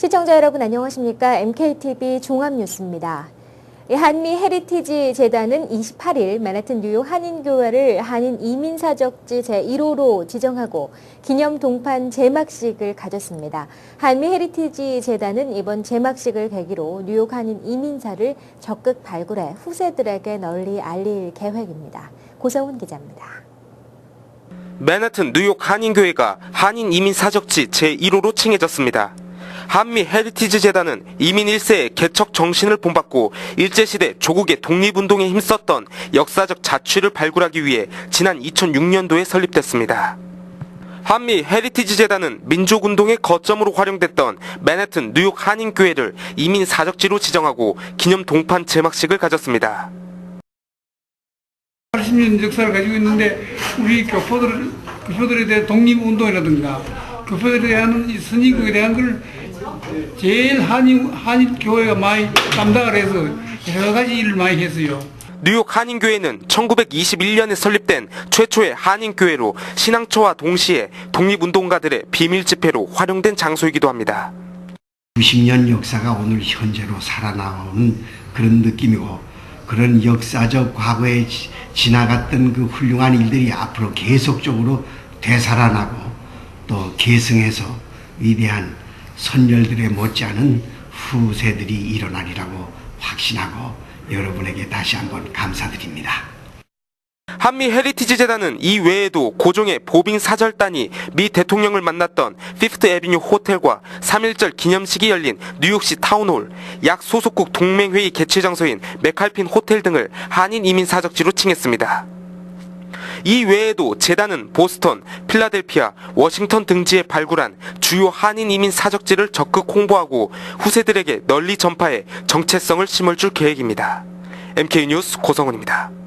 시청자 여러분 안녕하십니까? MKTV 종합뉴스입니다. 이 한미 헤리티지 재단은 28일 맨하튼 뉴욕 한인교회를 한인 이민사적지 제1호로 지정하고 기념 동판 제막식을 가졌습니다. 한미 헤리티지 재단은 이번 제막식을 계기로 뉴욕 한인 이민사를 적극 발굴해 후세들에게 널리 알릴 계획입니다. 고성훈 기자입니다. 맨하튼 뉴욕 한인교회가 한인 이민 사적지 제1호로 칭해졌습니다. 한미 헤리티지 재단은 이민 1세의 개척 정신을 본받고 일제시대 조국의 독립운동에 힘썼던 역사적 자취를 발굴하기 위해 지난 2006년도에 설립됐습니다. 한미 헤리티지 재단은 민족운동의 거점으로 활용됐던 맨하튼 뉴욕 한인교회를 이민 사적지로 지정하고 기념 동판 제막식을 가졌습니다. 80년 역사를 가지고 있는데 우리 교포들 교포들에 대한 독립 운동이라든가 교포들에 대한 이 선진국에 대한 걸 제일 한인 한인 교회가 많이 담당을 해서 여러 가지 일을 많이 했어요. 뉴욕 한인교회는 1921년에 설립된 최초의 한인교회로 신앙처와 동시에 독립운동가들의 비밀 집회로 활용된 장소이기도 합니다. 90년 역사가 오늘 현재로 살아나오는 그런 느낌이고 그런 역사적 과거에 지- 지나갔던 그 훌륭한 일들이 앞으로 계속적으로 되살아나고 또 계승해서 위대한 선열들의 못지않은 후세들이 일어나리라고 확신하고 여러분에게 다시 한번 감사드립니다. 한미 헤리티지 재단은 이 외에도 고종의 보빙 사절단이 미 대통령을 만났던 피프트 에비뉴 호텔과 3.1절 기념식이 열린 뉴욕시 타운홀, 약 소속국 동맹회의 개최 장소인 맥칼핀 호텔 등을 한인 이민 사적지로 칭했습니다. 이 외에도 재단은 보스턴, 필라델피아, 워싱턴 등지에 발굴한 주요 한인 이민 사적지를 적극 홍보하고 후세들에게 널리 전파해 정체성을 심어줄 계획입니다. MK 뉴스 고성훈입니다.